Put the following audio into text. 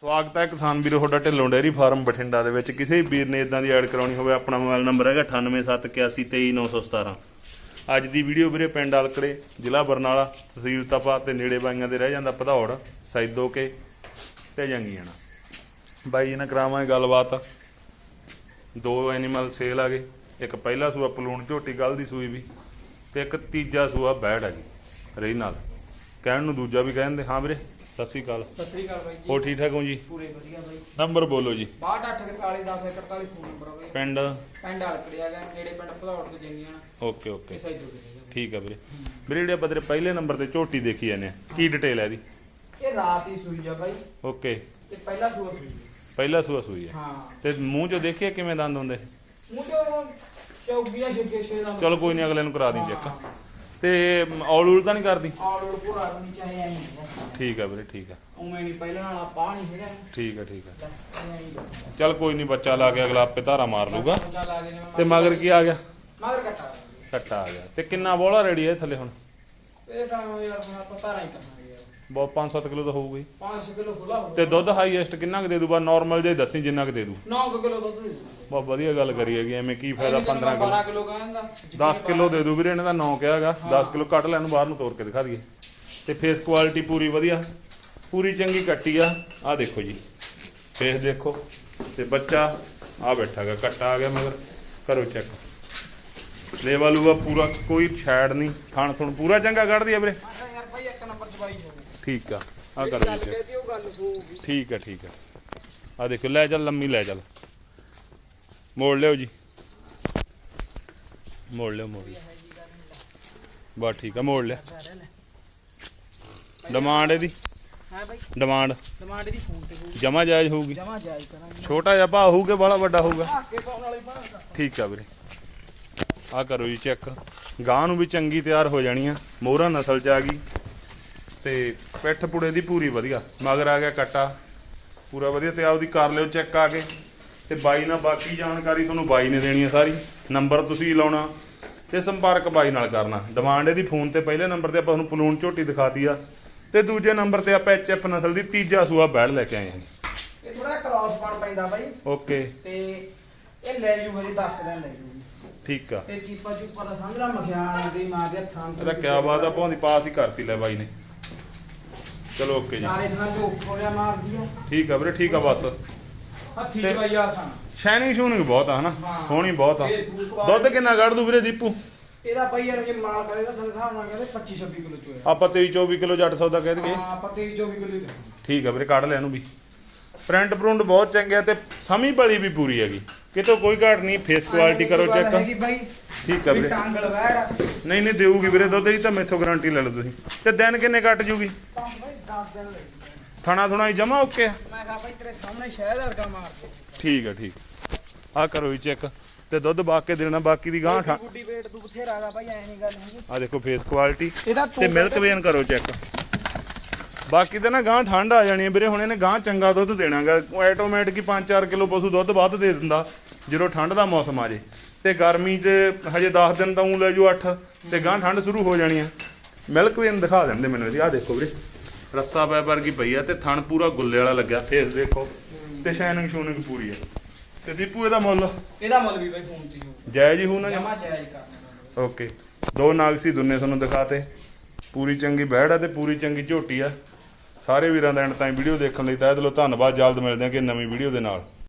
ਸਵਾਗਤ ਹੈ ਕਿਸਾਨ ਵੀਰੋ, ਤੁਹਾਡਾ ਢਿੱਲੋਂ ਡੇਅਰੀ ਫਾਰਮ ਬਠਿੰਡਾ ਦੇ ਵਿੱਚ। ਕਿਸੇ ਵੀ ਵੀਰ ਨੇ ਇਦਾਂ ਦੀ ਐਡ ਕਰਾਉਣੀ ਹੋਵੇ, ਆਪਣਾ ਮੋਬਾਈਲ ਨੰਬਰ ਹੈਗਾ 9871823917 ਅੱਜ ਦੀ ਵੀਡੀਓ ਵੀਰੇ ਪਿੰਡ ਅਲਕੜੇ ਜ਼ਿਲ੍ਹਾ ਬਰਨਾਲਾ, ਤਹਿਸੀਲ ਤਪਾ ਤੇ ਨੇੜੇ ਬਾਈਆਂ ਦੇ ਰਹਿ ਜਾਂਦਾ ਭਦੌੜ ਸੈਦੋ ਕੇ ਤੇ ਜੰਗੀਆਣਾ ਬਾਈ ਇਹਨਾਂ ਨਾਲ ਕਰਾਵਾਂਗੇ ਗੱਲਬਾਤ। ਦੋ ਐਨੀਮਲ ਸੇਲ ਆ ਗਏ, ਇੱਕ ਪਹਿਲਾ ਸੂਆ ਪਲੂਣ ਝੋਟੀ ਕੱਲ ਦੀ ਸੂਈ ਵੀ, ਤੇ ਇੱਕ ਤੀਜਾ ਸੂਆ ਬੈੜ ਆ ਜੀ, ਰਹੀ ਨਾਲ। ਕਹਿਣ ਨੂੰ ਦੂਜਾ ਵੀ ਕਹਿੰਦੇ, ਹਾਂ ਵੀਰੇ? ਸਤਿ ਸ਼੍ਰੀ ਅਕਾਲ। ਸਤਿ ਸ੍ਰੀ ਅਕਾਲ ਬਾਈ ਜੀ। ਹੋਰ ਠੀਕ ਠਾਕ ਹੋ ਜੀ? ਪੂਰੇ ਵਧੀਆ ਬਾਈ। ਨੰਬਰ ਬੋਲੋ ਜੀ। 6241 1041 ਫੋਨ ਨੰਬਰ ਆ ਬਾਈ। ਪਿੰਡ? ਪਿੰਡ ਹਲਕੜਿਆ ਗਿਆ ਨੇੜੇ ਪਿੰਡ ਭਦੌੜ ਤੋਂ ਜੰਗੀਆਂ ਓਕੇ ਓਕੇ। ਠੀਕ ਆ ਵੀਰੇ। ਵੀਰੇ ਜਿਹੜੇ ਬਦਰੇ ਪਹਿਲੇ ਨੰਬਰ ਤੇ ਝੋਟੀ ਦੇਖੀ ਜਾਂਦੇ ਆ ਕੀ ਡਿਟੇਲ ਹੈ ਇਹਦੀ? ਇਹ ਰਾਤ ਹੀ ਸੂਈ ਆ ਬਾਈ। ਓਕੇ। ਤੇ ਪਹਿਲਾ ਸੂਆ ਸੂਈ ਆ। ਪਹਿਲਾ ਸੂਆ ਸੂਈ ਹੈ ਹਾਂ। ਤੇ ਮੂੰਹ ਚੋਂ ਦੇਖਿਆ ਕਿਵੇਂ ਦੰਦ ਹੁੰਦੇ? ਮੂੰਹ ਚੋਂ ਛੱਗੇ ਛੇ ਦਾ ਚਲੋ ਕੋਈ ਨਹੀਂ ਅਗਲੇ ਨੂੰ ਕਰਾ ਦੀ ਚੈੱਕ। ਤੇ ਔਲ ਉਲ ਤਾਂ ਨਹੀਂ ਕਰਦੀ? ਆਲ ਓਵਰ ਪੂਰਾ ਨਹੀਂ ਚਾਹੇ ਐਂ ਨਹੀਂ ਠੀਕ ਆ ਵੀਰੇ ਠੀਕ ਆ। ਉਵੇਂ ਨਹੀਂ ਪਹਿਲਾਂ ਵਾਲਾ ਪਾ ਨਹੀਂ ਹੈਗਾ ਠੀਕ ਆ ਠੀਕ ਆ। ਚਲ ਕੋਈ ਨਹੀਂ ਬੱਚਾ ਲਾ ਕੇ ਅਗਲਾ ਆਪੇ ਧਾਰਾ ਮਾਰ ਲੂਗਾ ਤੇ ਮਗਰ ਕੀ ਆ ਗਿਆ? ਮਗਰ ਕੱਟਾ। ਕੱਟਾ ਆ ਗਿਆ। ਤੇ ਕਿੰਨਾ ਬੋਲਾ ਰੈਡੀ ਹੈ ਥੱਲੇ ਹੁਣ? ਇਹ ਟਾਈਮ ਯਾਰ ਹੁਣ ਆਪਾਂ ਧਾਰਾਂ ਹੀ ਯਾਰ ਬਹੁਤ 5-7 ਕਿਲੋ ਤਾਂ ਹੋਊਗਾ। ਹੀ 500 ਕਿਲੋ ਖੁੱਲਾ ਹੋ ਤੇ ਦੁੱਧ ਹਾਈਐਸਟ ਕਿੰਨਾ ਕੁ ਦੇ ਦੂਗਾ? ਨਾਰਮਲ ਜੇ ਦੱਸੀ ਜਿੰਨਾ ਕੁ ਦੇ ਦੂ। 9 ਕਿਲੋ ਦੁੱਧ ਦੇ ਦੂੰਗਾ। ਬਹੁਤ ਵਧੀਆ ਗੱਲ ਕਰੀ ਹੈਗੀ ਐਵੇਂ ਕੀ ਫਾਇਦਾ 15 ਕਿਲੋ 12 ਕਿਲੋ? ਕਹਿੰਦਾ 10 ਕਿਲੋ ਦੇ ਦੂ ਵੀਰੇ ਇਹਨੇ ਤਾਂ 9 ਕਿਹਾਗਾ 10 ਕਿਲੋ ਕੱਢ ਲੈਣ ਬਾਹਰ ਨੂੰ ਤੋੜ ਕੇ ਦਿਖਾ ਦਈਏ। ਤੇ ਫੇਸ ਕੁਆਲਿਟੀ ਪੂਰੀ ਵਧੀਆ। ਪੂਰੀ ਚੰਗੀ ਕੱਟੀ ਆ। ਆ ਦੇਖੋ ਜੀ। ਫੇਸ ਦੇਖੋ। ਤੇ ਬੱਚਾ ਆ ਬੈਠਾਗਾ ਕੱਟਾ ਆ ਗਿਆ ਮਗਰ। ਕਰੋ ਚੈੱਕ ਲੇਵਾ ਲੂਗਾ ਪੂਰਾ ਕੋਈ ਛੈੜ ਨਹੀਂ। ਥਣ ਥਣ ਪੂਰਾ ਚੰਗਾ ਕੱਢਦੀ ਆ ਵੀਰੇ। ਯਾਰ ਭਾਈ ਇੱਕ ਨੰਬਰ ਚ ਬਾਈ ਹੋ ਠੀਕ ਆ ਆ ਕਰੋ ਉਹ ਗੱਲ ਹੋਊਗੀ। ਠੀਕ ਆ ਠੀਕ ਆ। ਆ ਦੇਖੋ ਲੈ ਚੱਲ ਲੰਮੀ ਲੈ ਚੱਲ। ਮੋੜ ਲਿਓ ਜੀ। ਮੋੜ ਲਿਓ ਮੋੜ ਲਿਓ। ਬਸ ਠੀਕ ਆ ਮੋੜ ਲਿਆ। ਡਿਮਾਂਡ ਇਹਦੀ? ਹਾਂ ਬਾਈ। ਡਿਮਾਂਡ? ਡਿਮਾਂਡ ਦੀ ਫੋਨ ਤੇ ਹੋਊਗੀ। ਜਮਾ ਜਾਇਜ਼ ਹੋਊਗੀ। ਜਮਾ ਜਾਇਜ਼ ਕਰਾਂਗੇ। ਛੋਟਾ ਜਿਹਾ ਭਾ ਹੋਊਗਾ ਬੜਾ ਵੱਡਾ ਹੋਊਗਾ। ਧਾਕੇ ਪਾਉਣ ਵਾਲੀ ਬਣਾਉਂਦਾ ਠੀਕ ਆ ਵੀਰੇ। ਆ ਕਰੋ ਜੀ ਚੈੱਕ। ਗਾਂ ਨੂੰ ਵੀ ਚੰਗੀ ਤਿਆਰ ਹੋ ਜਾਣੀ ਆ। ਮੋਹਰਾ ਨਸਲ ਚ ਆ ਗਈ। ਤੇ ਪਿੱਠ ਪੁੜੇ ਦੀ ਪੂਰੀ ਵਧੀਆ। ਮਗਰ ਆ ਗਿਆ ਕੱਟਾ। ਪੂਰਾ ਵਧੀਆ ਤੇ ਆਪਦੀ ਕਰ ਲਿਓ ਚੈੱਕ ਆ ਕੇ। ਤੇ ਬਾਈ ਨਾਲ ਬਾਕੀ ਜਾਣਕਾਰੀ ਤੁਹਾਨੂੰ ਬਾਈ ਨੇ ਦੇਣੀ ਆ ਸਾਰੀ। ਨੰਬਰ ਤੁਸੀਂ ਲਾਉਣਾ ਤੇ ਸੰਪਰਕ ਬਾਈ ਨਾਲ ਕਰਨਾ। ਡਿਮਾਂਡ ਇਹਦੀ ਫੋਨ ਤੇ ਪਹਿਲੇ ਨੰਬਰ ਤੇ ਆਪਾਂ ਤੁਹਾਨੂੰ ਪਲੂਣ ਝੋਟੀ ਦਿਖਾਤੀ ਆ। ਤੇ ਦੂਜੇ ਨੰਬਰ ਤੇ ਆਪਾਂ ਐਚਐਫ ਨਸਲ ਦੀ ਤੀਜਾ ਸੂਆ ਬੈੜ ਲੈ ਕੇ ਆਏ ਹਾਂ। ਇਹ ਥੋੜਾ ਕ੍ਰਾਸ ਬਣ ਪੈਂਦਾ ਬਾਈ। ਓਕੇ। ਤੇ ਇਹ ਲੈ ਜੂ ਹਰੀ 10 ਦਿਨ ਲੈ ਜੂਗੀ ਠੀਕ ਆ। ਤੇ ਚੀਪਾ ਚੂਪਾ ਦਾ ਸਮਝਣਾ ਮਖਿਆਲ ਦੀ ਮਾਂ ਦੇ ਹੱਥਾਂ ਇਹਦਾ ਕਿਆ ਬਾਤ ਆ ਭਾਂਦੀ ਪਾਸ ਹੀ ਕਰਤੀ ਲੈ ਬਾਈ ਨੇ। ਚਲੋ ਓਕੇ ਜੀ। ਸਾਰੇ ਥਾਂ ਚੋਂ ਖੋਲਿਆ ਮਾਰਦੀ ਆ ਠੀਕ ਆ ਵੀਰੇ ਠੀਕ ਆ ਬਸ। ਹੱਥੀ ਤੇ- ਜਵਾਈ ਆ ਥਾਂ ਸ਼ਾਈਨਿੰਗ ਸ਼ੂਨਿੰਗ ਬਹੁਤ ਆ ਹਨਾ? ਹਾਂ। ਸੋਹਣੀ ਬਹੁਤ ਆ। Facebook ਦੁੱਧ ਕਿੰਨਾ ਕੱਢ ਦੂ ਵੀਰੇ ਦੀਪੂ? ਇਹਦਾ ਬਾਈ ਯਾਰ ਜੇ ਮਾਲ ਕਰੇ ਤਾਂ ਸਾਡੇ ਹਿਸਾਬ ਨਾਲ ਕਹਿੰਦੇ 25 26 ਕਿਲੋ ਚੋਇਆ। ਆਪਾਂ 23 24 ਕਿਲੋ ਜੱਟ ਸੌਦਾ ਕਹਿ ਦਈਏ। ਹਾਂ ਆਪਾਂ 23 24 ਕਿਲੋ ਹੀ ਕਰਾਂਗੇ। ਠੀਕ ਆ ਵੀਰੇ ਕੱਢ ਲੈ ਇਹਨੂੰ ਵੀ। ਪ੍ਰਿੰਟ ਪ੍ਰਿੰਟ ਬਹੁਤ ਚੰਗਿਆ ਤੇ ਸਮੀ ਬਲੀ ਵੀ ਪੂਰੀ ਹੈਗੀ। ਕਿਤੋਂ ਕੋਈ ਘਾਟ ਨਹੀਂ ਫੇਸ ਕੁਆਲਿਟੀ ਕਰੋ ਗੱਲ ਹੈਗੀ ਚੈੱਕ ਬਾਈ। ਠੀਕ ਆ ਵੀ ਵੀਰੇ। ਟਾਂਗਲ ਵੈੜ। ਨਹੀਂ ਨਹੀਂ ਦੇਊਗੀ ਵੀਰੇ ਦੁੱਧ ਦੀ ਤਾਂ ਮੈਥੋਂ ਗਾਰੰਟੀ ਲੈ ਲਓ ਤੁਸੀਂ। ਤੇ ਦਿਨ ਕਿੰਨੇ ਕੱਟ ਜੂਗੀ? 10 ਦਿਨ ਲੱਗੇ ਥਣਾ ਥੁਣਾ ਹੀ ਜਮਾ ਓਕੇ ਆ? ਮੈਂ ਕਿਹਾ ਬਾਈ ਤੇਰੇ ਸਾਹਮਣੇ ਸ਼ਹਿਦ ਵਰਗਾ ਮਾਰ ਦੇ ਠੀਕ ਆ ਠੀਕ ਆ। ਕਰੋ ਜੀ ਚੈੱਕ। ਤੇ ਦੁੱਧ ਬਾਕ ਕੇ ਦੇਣਾ ਬਾਕੀ ਦੀ ਗਾਂ ਗੁੱਡੀ ਵੇਟ ਤੂੰ ਬਥੇਰਾ ਹੈਗਾ ਬਾਈ ਐ ਨਹੀਂ ਗੱਲ ਹੈਗੀ। ਆ ਦੇਖੋ ਫੇਸ ਕੁਆਲਿਟੀ ਇਹਦਾ ਤੇ ਮਿਲਕ ਵੇਨ ਕਰੋ ਚੈੱਕ। ਬਾਕੀ ਤੇ ਨਾ ਗਾਂ ਠੰਡ ਆ ਜਾਣੀ ਹੈ ਵੀਰੇ ਹੁਣ ਇਹਨੇ ਗਾਂ ਚੰਗਾ ਦੁੱਧ ਦੇਣਾਗਾ। ਆਟੋਮੈਟਿਕ ਹੀ 5-4 ਕਿਲੋ ਪਸ਼ੂ ਦੁੱਧ ਵੱਧ ਦੇ ਦਿੰਦਾ ਜਦੋਂ ਠੰਡ ਦਾ ਮੌਸਮ ਆ ਜੇ। ਤੇ ਗਰਮੀ 'ਚ ਹਜੇ 10 ਦਿਨ ਤਾਂ ਉਹ ਲੈ ਜੂ 8 ਤੇ ਗਾਂ ਠੰਡ ਸ਼ੁਰੂ ਹੋ ਜਾਣੀ ਆ। ਮਿਲਕ ਵੇਨ ਦਿਖਾ ਦਿੰਦੇ ਮੈਨੂੰ ਇਹਦੀ। ਆ ਦੇਖੋ ਵੀਰੇ ਰੱਸਾ ਪੈ ਵਰਗੀ ਪਈ ਆ ਤੇ ਥਣ ਪੂਰਾ ਗੁੱਲੇ ਵਾਲਾ ਲੱਗਿਆ। ਫੇਸ ਦੇਖੋ ਤੇ ਸ਼ਾਈਨਿੰਗ ਸ਼ੂਨਿੰਗ ਪੂਰੀ ਆ। ਤੇ ਦੀਪੂ ਇਹਦਾ ਮੁੱਲ? ਇਹਦਾ ਮੁੱਲ ਵੀ ਬਾਈ ਫੋਨ ਤੇ ਹੀ ਹੋਊ ਜਾਇਜ਼ ਹੀ ਹੋਊ ਨਾ ਜਮਾ ਜਾਇਜ਼ ਕਰਨਾ ਓਕੇ। ਦੋ ਨਾਗ ਸੀ ਦੁੰਨੇ ਤੁਹਾਨੂੰ ਦਿਖਾਤੇ। ਪੂਰੀ ਚੰਗੀ ਬਹਿੜ ਆ ਤੇ ਪੂਰੀ ਚੰਗੀ ਝੋਟੀ ਆ। ਸਾਰੇ ਵੀਰਾਂ ਦਾ ਐਂਡ ਤਾਈਂ ਵੀਡੀਓ ਦੇਖਣ ਲਈ ਤਹਿ ਦਿਲੋਂ ਧੰਨਵਾਦ। ਜਲਦ ਮਿਲਦੇ ਹਾਂ ਕਿ ਨਵੀਂ ਵੀਡੀਓ ਦੇ ਨਾਲ।